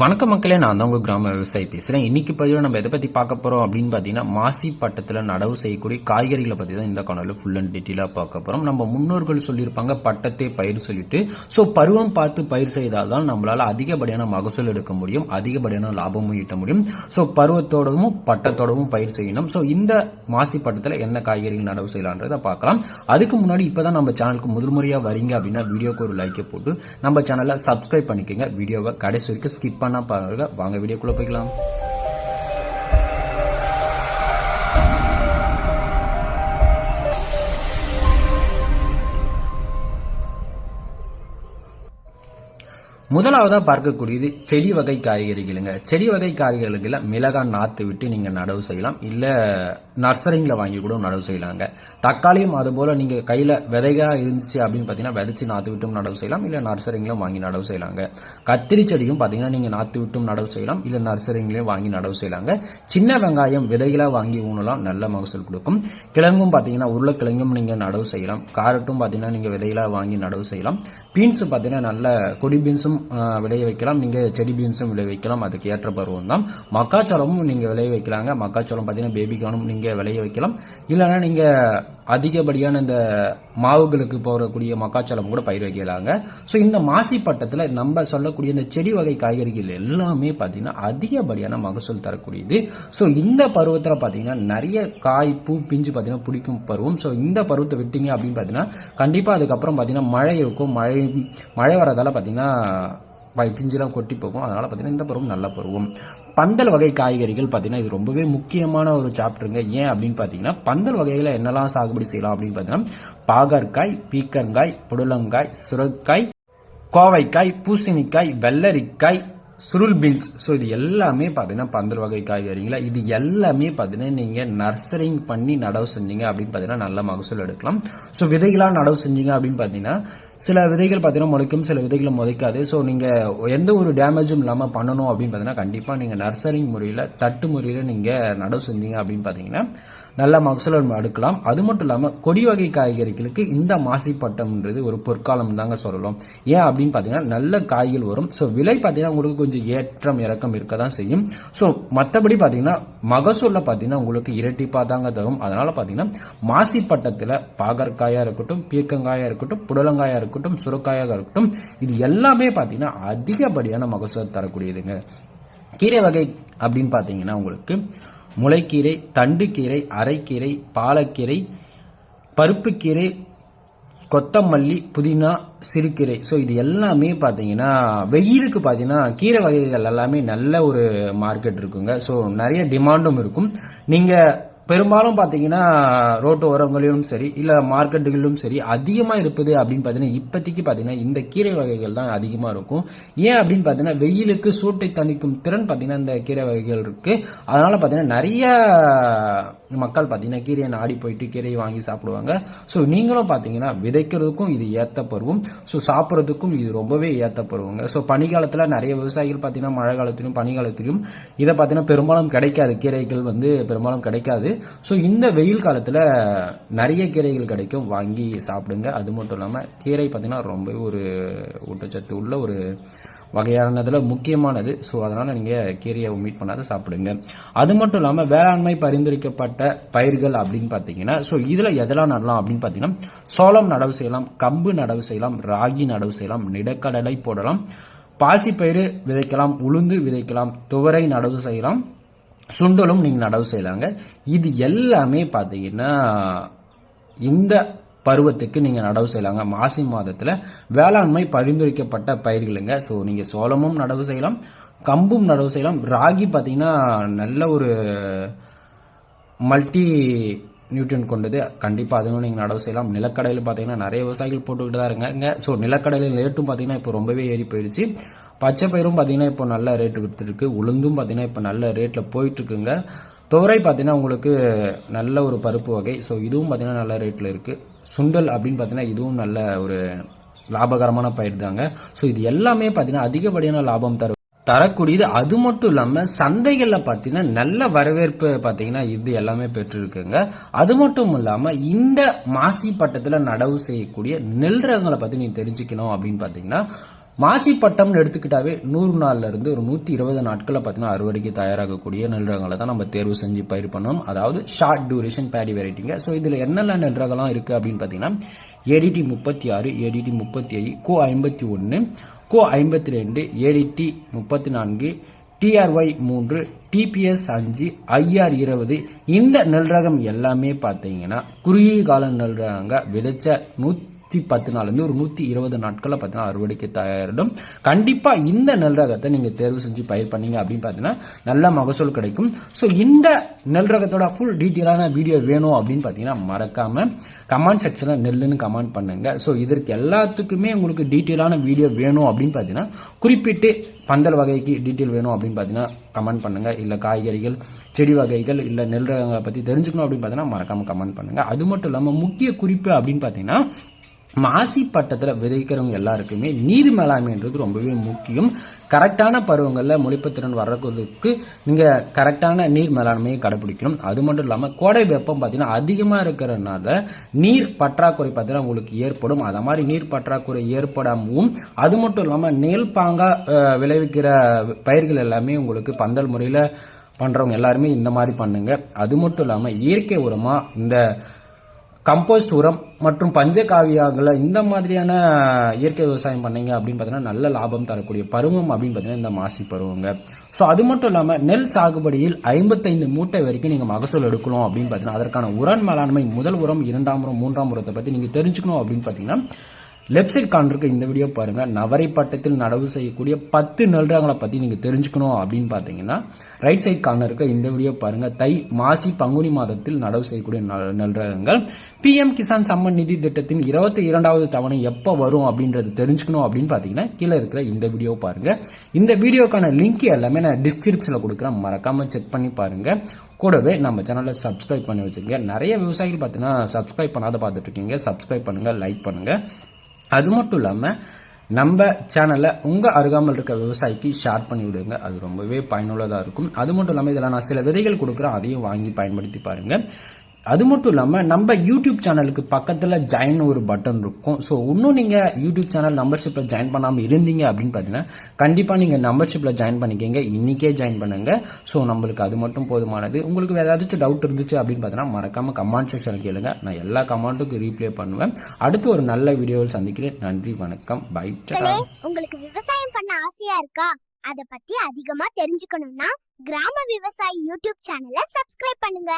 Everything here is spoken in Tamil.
வணக்க மக்களே நான் தான் உங்கள் கிராம விவசாயி பேசுகிறேன் இன்னைக்கு பதிவில் நம்ம எதை பற்றி பார்க்க போகிறோம் அப்படின்னு பார்த்தீங்கன்னா மாசி பட்டத்தில் நடவு செய்யக்கூடிய காய்கறிகளை பற்றி தான் இந்த காணொலியில் ஃபுல் அண்ட் டீட்டெயிலாக பார்க்க போகிறோம் நம்ம முன்னோர்கள் சொல்லியிருப்பாங்க பட்டத்தை பயிர் சொல்லிட்டு. ஸோ பருவம் பார்த்து பயிர் செய்தால் தான் நம்மளால் அதிகப்படியான மகசூல் எடுக்க முடியும் அதிகப்படியான லாபமும் ஈட்ட முடியும். ஸோ பருவத்தோடவும் பட்டத்தோடவும் பயிர் செய்யணும். ஸோ இந்த மாசி பட்டத்தில் என்ன காய்கறிகள் நடவு செய்யலான்றதை பார்க்கலாம். அதுக்கு முன்னாடி இப்போ தான் நம்ம சேனலுக்கு முதல் முறையாக வரீங்க அப்படின்னா வீடியோக்கு ஒரு லைக்கை போட்டு நம்ம சேனலை சப்ஸ்கிரைப் பண்ணிக்கோங்க. வீடியோவை கடைசி வரைக்கும் ஸ்கிப் பண்ணால் பாருங்கள் வாங்க வீடியோக்குள்ளே போய்க்கலாம். முதலாவதாக பார்க்கக்கூடியது செடி வகை காய்கறிகளுங்க. செடி வகை காய்கறிகளில் மிளகாய் நாற்று விட்டு நீங்கள் நடவு செய்யலாம். இல்லை நர்சரிங்கில் வாங்கி கூட நடவு செய்யலாங்க. தக்காளியும் அதுபோல் நீங்கள் கையில் விதைகாக இருந்துச்சு அப்படின்னு பார்த்தீங்கன்னா விதைச்சி நாற்று விட்டும் நடவு செய்யலாம். இல்லை நர்சரிங்களும் வாங்கி நடவு செய்யலாங்க. கத்திரி செடியும் பார்த்தீங்கன்னா நீங்கள் நாற்று விட்டும் நடவு செய்யலாம். இல்லை நர்சரிங்லயும் வாங்கி நடவு செய்யலாங்க. சின்ன வெங்காயம் விதைகளாக வாங்கி ஊனலாம். நல்ல மகசூல் கொடுக்கும். கிழங்கும் பார்த்தீங்கன்னா உருளைக்கிழங்கும் நீங்கள் நடவு செய்யலாம். காரட்டும் பார்த்தீங்கன்னா நீங்கள் விதைகளாக வாங்கி நடவு செய்யலாம். பீன்ஸும் பார்த்தீங்கன்னா நல்ல கொடி பீன்ஸும் விளைய வைக்கலாம். நீங்கள் செடி பீன்ஸும் விளைய வைக்கலாம். அதுக்கு ஏற்ற பருவம் தான் மக்காச்சோளமும் நீங்கள் விளைய வைக்கலாங்க. மக்காச்சோளம் பாத்தீங்கன்னா பேபிகானும் நீங்கள் விளைய வைக்கலாம். இல்லைன்னா நீங்கள் அதிகப்படியான இந்த மாவுகளுக்கு போகக்கூடிய மக்காச்சோளம் கூட பயிர் வைக்கலாங்க. ஸோ இந்த மாசி பட்டத்தில் நம்ம சொல்லக்கூடிய இந்த செடி வகை காய்கறிகள் எல்லாமே பார்த்தீங்கன்னா அதிகப்படியான மகசூல் தரக்கூடியது. ஸோ இந்த பருவத்தில் பார்த்தீங்கன்னா நிறைய காய் பூ பிஞ்சு பார்த்தீங்கன்னா பிடிக்கும் பருவம். ஸோ இந்த பருவத்தை விட்டீங்க அப்படின்னு பார்த்தீங்கன்னா கண்டிப்பாக அதுக்கப்புறம் பார்த்தீங்கன்னா மழை இருக்கும். மழை மழை வரதால் பார்த்தீங்கன்னா பை- பிஞ்சுலாம் கொட்டி போகும். அதனால் பார்த்தீங்கன்னா இந்த பருவம் நல்ல பருவம். பந்தல் வகை காய்கறிகள் பார்த்தீங்கன்னா இது ரொம்பவே முக்கியமான ஒரு சாப்டருங்க. ஏன் அப்படின்னு பார்த்தீங்கன்னா பந்தல் வகைகளை என்னெல்லாம் சாகுபடி செய்யலாம் அப்படின்னு பார்த்தீங்கன்னா பாகற்காய் பீக்கங்காய் புடலங்காய் சுரக்காய் கோவைக்காய் பூசணிக்காய் வெள்ளரிக்காய் சுருள் பீன்ஸ் ஸோ இது எல்லாமே பார்த்தீங்கன்னா பந்தல் வகை காய்கறிங்களா? இது எல்லாமே பார்த்தீங்கன்னா நீங்கள் நர்சரிங் பண்ணி நடவு செஞ்சீங்க அப்படின்னு பார்த்தீங்கன்னா நல்ல மகசூல் எடுக்கலாம். ஸோ விதைகளாக நடவு செஞ்சீங்க அப்படின்னு பார்த்தீங்கன்னா சில விதைகள் பார்த்தீங்கன்னா முளைக்கும் சில விதைகளை முளைக்காது. ஸோ நீங்கள் எந்த ஒரு டேமேஜும் இல்லாமல் பண்ணணும் அப்படின்னு பார்த்தீங்கன்னா கண்டிப்பாக நீங்கள் நர்சரிங் முறையில் தட்டு முறையில் நீங்கள் நடவு செஞ்சீங்க அப்படின்னு பார்த்தீங்கன்னா நல்ல மகசூல் எடுக்கலாம் அது மட்டும் இல்லாமல் கொடி வகை காய்கறிகளுக்கு இந்த மாசி பட்டம்ன்றது ஒரு பொற்காலம் தாங்க சொல்லலாம். ஏன் அப்படின்னு பார்த்தீங்கன்னா நல்ல காய்கள் வரும். ஸோ விலை பார்த்தீங்கன்னா உங்களுக்கு கொஞ்சம் ஏற்றம் இறக்கம் இருக்க தான் செய்யும். ஸோ மற்றபடி பார்த்தீங்கன்னா மகசூலில் பார்த்தீங்கன்னா உங்களுக்கு இரட்டிப்பாக தாங்க தரும். அதனால பார்த்தீங்கன்னா மாசி பட்டத்தில் பாகற்காயாக இருக்கட்டும் பீர்க்கங்காயாக இருக்கட்டும் புடலங்காயாக இருக்கட்டும் சுரக்காயாக இருக்கட்டும் இது எல்லாமே பார்த்தீங்கன்னா அதிகப்படியான மகசூல் தரக்கூடியதுங்க. கீரை வகை அப்படின்னு பார்த்தீங்கன்னா உங்களுக்கு முளைக்கீரை தண்டுக்கீரை அரைக்கீரை பாலக்கீரை பருப்புக்கீரை கொத்தமல்லி புதினா சிறுகீரை ஸோ இது எல்லாமே பார்த்தீங்கன்னா வெயிலுக்கு பார்த்தீங்கன்னா கீரை வகைகள் எல்லாமே நல்ல ஒரு மார்க்கெட் இருக்குங்க. ஸோ நிறைய டிமாண்டும் இருக்கும். நீங்கள் பெரும்பாலும் பார்த்தீங்கன்னா ரோட்டு ஓரங்களிலும் சரி இல்லை மார்க்கெட்டுகளிலும் சரி அதிகமாக இருப்பது அப்படின்னு பார்த்தீங்கன்னா இப்போதைக்கு பார்த்தீங்கன்னா இந்த கீரை வகைகள் தான் அதிகமாக இருக்கும். ஏன் அப்படின்னு பார்த்தீங்கன்னா வெயிலுக்கு சூட்டை தணிக்கும் திறன் பார்த்தீங்கன்னா இந்த கீரை வகைகள் இருக்குது அதனால் பார்த்தீங்கன்னா நிறைய மக்கள் பார்த்தீங்கன்னா கீரையை நாடி போயிட்டு கீரையை வாங்கி சாப்பிடுவாங்க. ஸோ நீங்களும் பார்த்தீங்கன்னா விதைக்கிறதுக்கும் இது ஏற்ற பருவம் ஸோ சாப்பிட்றதுக்கும் இது ரொம்பவே ஏற்ற பருவங்க ஸோ பனிக்காலத்தில் நிறைய விவசாயிகள் பார்த்தீங்கன்னா மழை காலத்திலும் பனிக்காலத்திலும் இதை பார்த்தீங்கன்னா பெரும்பாலும் கிடைக்காது. கீரைகள் வந்து பெரும்பாலும் கிடைக்காது. ஸோ இந்த வெயில் காலத்தில் நிறைய கீரைகள் கிடைக்கும். வாங்கி சாப்பிடுங்க. அது மட்டும் இல்லாமல் கீரை பார்த்தீங்கன்னா ரொம்பவே ஒரு ஊட்டச்சத்து உள்ள ஒரு வகையானதில் முக்கியமானது. ஸோ அதனால் நீங்கள் கீரையை மீட் பண்ணாத சாப்பிடுங்க. அது மட்டும் இல்லாமல் வேளாண்மை பரிந்துரைக்கப்பட்ட பயிர்கள் அப்படின்னு பார்த்தீங்கன்னா ஸோ இதில் எதெல்லாம் நடலாம் அப்படின்னு பார்த்தீங்கன்னா சோளம் நடவு செய்யலாம் கம்பு நடவு செய்யலாம் ராகி நடவு செய்யலாம் நிலக்கடலை போடலாம் பாசிப்பயிறு விதைக்கலாம் உளுந்து விதைக்கலாம் துவரை நடவு செய்யலாம் சுண்டலும் நீங்கள் நடவு செய்யலாங்க. இது எல்லாமே பார்த்தீங்கன்னா இந்த பருவத்துக்கு நீங்கள் நடவு செய்யலாங்க. மாசி மாதத்தில் வேளாண்மை பரிந்துரைக்கப்பட்ட பயிர்களுங்க. ஸோ நீங்கள் சோளமும் நடவு செய்யலாம். கம்பும் நடவு செய்யலாம். ராகி பார்த்தீங்கன்னா நல்ல ஒரு மல்டி நியூட்ரியன் கொண்டது. கண்டிப்பாக அதுவும் நீங்கள் நடவு செய்யலாம். நிலக்கடையில் பார்த்தீங்கன்னா நிறைய விவசாயிகள் போட்டுக்கிட்டு தான் இருக்காங்க. ஸோ நிலக்கடையில் ரேட்டும் பார்த்தீங்கன்னா இப்போ ரொம்பவே ஏறி போயிடுச்சு பச்சை பயிரும் பார்த்தீங்கன்னா இப்போ நல்ல ரேட்டு கொடுத்துருக்கு. உளுந்தும் பார்த்தீங்கன்னா இப்போ நல்ல ரேட்டில் போயிட்டுருக்குங்க. துவரை பார்த்தீங்கன்னா உங்களுக்கு நல்ல ஒரு பருப்பு வகை. ஸோ இதுவும் பார்த்தீங்கன்னா நல்ல ரேட்டில் இருக்குது சுண்டல் அப்படின்னு பார்த்தீங்கன்னா இதுவும் நல்ல ஒரு லாபகரமான பயிர் தாங்க. ஸோ இது எல்லாமே பார்த்தீங்கன்னா அதிகப்படியான லாபம் தரும் தரக்கூடியது. அது மட்டும் இல்லாம சந்தைகள்ல பாத்தீங்கன்னா நல்ல வரவேற்பு பார்த்தீங்கன்னா இது எல்லாமே பெற்றிருக்குங்க. அது மட்டும் இல்லாம இந்த மாசி பட்டத்துல நடவு செய்யக்கூடிய நெல் ரகங்களை பத்தி நீ தெரிஞ்சுக்கணும் அப்படின்னு பார்த்தீங்கன்னா மாசி பட்டம்னு எடுத்துக்கிட்டாவே நூறு நாள்ல இருந்து ஒரு நூற்றி இருபது நாட்களில் பார்த்தீங்கன்னா அறுவடைக்கு தயாராகக்கூடிய நெல் ரகங்களை தான் நம்ம தேர்வு செஞ்சு பயிர் பண்ணணும். அதாவது ஷார்ட் டியூரேஷன் பேடி வெரைட்டிங்க ஸோ இதில் என்னென்ன நெல் ரகம்லாம் இருக்குது அப்படின்னு பார்த்தீங்கன்னா ஏடிடி முப்பத்தி ஆறு ஏடிடி முப்பத்தி ஐந்து கோ ஐம்பத்தி ஒன்று கோ ஐம்பத்தி ரெண்டு ஏடிடி முப்பத்தி நான்கு டிஆர்ஒய் மூன்று டிபிஎஸ் அஞ்சு ஐஆர் இருபது. இந்த நெல் ரகம் எல்லாமே பார்த்தீங்கன்னா குறுகிய கால நெல் ரகங்க விதைச்ச நூற்றி பத்து நாள்லேருந்து ஒரு நூற்றி இருபது நாட்களில் பார்த்தீங்கன்னா அறுவடைக்கு தயாரிடும். கண்டிப்பாக இந்த நெல் ரகத்தை நீங்கள் தேர்வு செஞ்சு பயிர் பண்ணீங்க அப்படின்னு பார்த்தீங்கன்னா நல்ல மகசூல் கிடைக்கும். ஸோ இந்த நெல் ரகத்தோட ஃபுல் டீட்டெயிலான வீடியோ வேணும் அப்படின்னு பார்த்தீங்கன்னா மறக்காம கமெண்ட் செக்ஷனில் நெல்லுன்னு கமெண்ட் பண்ணுங்க. ஸோ இதற்கு எல்லாத்துக்குமே உங்களுக்கு டீட்டெயிலான வீடியோ வேணும் அப்படின்னு பார்த்தீங்கன்னா குறிப்பிட்டு பந்தல் வகைக்கு டீட்டெயில் வேணும் அப்படின்னு பார்த்தீங்கன்னா கமெண்ட் பண்ணுங்க. இல்லை காய்கறிகள் செடி வகைகள் இல்லை நெல் ரகங்களை பற்றி தெரிஞ்சுக்கணும் அப்படின்னு பார்த்தீங்கன்னா மறக்காம கமெண்ட் பண்ணுங்கள் அது மட்டும் இல்லாமல் முக்கிய குறிப்பு அப்படின்னு பார்த்தீங்கன்னா மாசி பட்டத்தில் விதைக்கிறவங்க எல்லாருக்குமே நீர் மேலாண்மைன்றது ரொம்பவே முக்கியம். கரெக்டான பருவங்களில் முளைப்புத்திறன் வர்றதுக்கு நீங்கள் கரெக்டான நீர் மேலாண்மையை கடைபிடிக்கணும். அது மட்டும் இல்லாமல் கோடை வெப்பம் பார்த்தீங்கன்னா அதிகமாக இருக்கிறதுனால நீர் பற்றாக்குறை பார்த்தீங்கன்னா உங்களுக்கு ஏற்படும். அதை மாதிரி நீர் பற்றாக்குறை ஏற்படாமவும் அது மட்டும் இல்லாமல் நெல் பாங்காக விளைவிக்கிற பயிர்கள் எல்லாமே உங்களுக்கு பந்தல் முறையில் பண்ணுறவங்க எல்லாருமே இந்த மாதிரி பண்ணுங்க. அது மட்டும் இல்லாமல் இயற்கை உரமாக இந்த கம்போஸ்ட் உரம் மற்றும் பஞ்சகாவியங்களை இந்த மாதிரியான இயற்கை விவசாயம் பண்ணீங்க அப்படின்னு பார்த்தீங்கன்னா நல்ல லாபம் தரக்கூடிய பருவம் அப்படின்னு பார்த்தீங்கன்னா இந்த மாசி பருவங்க. ஸோ அது மட்டும் இல்லாமல் நெல் சாகுபடியில் ஐம்பத்தைந்து மூட்டை வரைக்கும் நீங்கள் மகசூல் எடுக்கணும் அப்படின்னு பார்த்தீங்கன்னா அதற்கான உரம் மேலாண்மை முதல் உரம் இரண்டாம் உரம் மூன்றாம் உரத்தை பற்றி நீங்கள் தெரிஞ்சுக்கணும் அப்படின்னு பார்த்தீங்கன்னா லெஃப்ட் சைட் கார்னருக்கு இந்த வீடியோ பாருங்கள் நவரை பட்டத்தில் நடவு செய்யக்கூடிய பத்து நெல்ரகங்களை பற்றி நீங்கள் தெரிஞ்சுக்கணும் அப்படின்னு பார்த்தீங்கன்னா ரைட் சைட் கார்னருக்கு இந்த வீடியோ பாருங்கள் தை மாசி பங்குனி மாதத்தில் நடவு செய்யக்கூடிய நெல்- நெல்ரகங்கள் பிஎம் கிசான் சம்மன் நிதி திட்டத்தின் இருபத்தி இரண்டாவது தவணை எப்போ வரும் அப்படின்றது தெரிஞ்சுக்கணும் அப்படின்னு பார்த்தீங்கன்னா கீழே இருக்கிற இந்த வீடியோ பாருங்கள் இந்த வீடியோக்கான லிங்க் எல்லாமே நான் டிஸ்கிரிப்ஷனில் கொடுக்குறேன். மறக்காமல் செக் பண்ணி பாருங்கள் கூடவே நம்ம சேனலை சப்ஸ்கிரைப் பண்ணி வச்சுக்கோங்க நிறைய விவசாயிகள் பார்த்தீங்கன்னா சப்ஸ்கிரைப் பண்ணாத பார்த்துட்ருக்கீங்க சப்ஸ்கிரைப் பண்ணுங்கள் லைக் பண்ணுங்கள் அது மட்டும் இல்லாமல் நம்ம சேனலை உங்கள் அருகாமல் இருக்க விவசாயிக்கு ஷேர் பண்ணி விடுங்க. அது ரொம்பவே பயனுள்ளதாக இருக்கும். அது மட்டும் இல்லாமல் இதில் நான் சில விதைகள் கொடுக்குறேன். அதையும் வாங்கி பயன்படுத்தி பாருங்கள் அது மட்டும் இல்லாமல் நம்ம யூடியூப் சேனலுக்கு பக்கத்தில் ஜாயின் ஒரு பட்டன் இருக்கும். ஸோ இன்னும் நீங்கள் யூடியூப் சேனல் மெம்பர்ஷிப்பில் ஜாயின் பண்ணாமல் இருந்தீங்க அப்படின்னு பார்த்தீங்கன்னா கண்டிப்பாக நீங்கள் மெம்பர்ஷிப்பில் ஜாயின் பண்ணிக்கங்க. இன்றைக்கே ஜாயின் பண்ணுங்கள் ஸோ நம்மளுக்கு அது மட்டும் போதுமானது. உங்களுக்கு வேறு ஏதாச்சும் டவுட் இருந்துச்சு அப்படின்னு பார்த்தீங்கன்னா மறக்காமல் கமெண்ட் செக்ஷனில் கேளுங்க. நான் எல்லா கமெண்ட்டுக்கும் ரீப்ளே பண்ணுவேன். அடுத்து ஒரு நல்ல வீடியோவில் சந்திக்கிறேன். நன்றி வணக்கம். பை உங்களுக்கு விவசாயம் பண்ண ஆசையா இருக்கா? அத பத்தி அதிகமா தெரிஞ்சுக்கணும்னா கிராம விவசாயி யூடியூப் சேனலை சப்ஸ்கிரைப் பண்ணுங்க.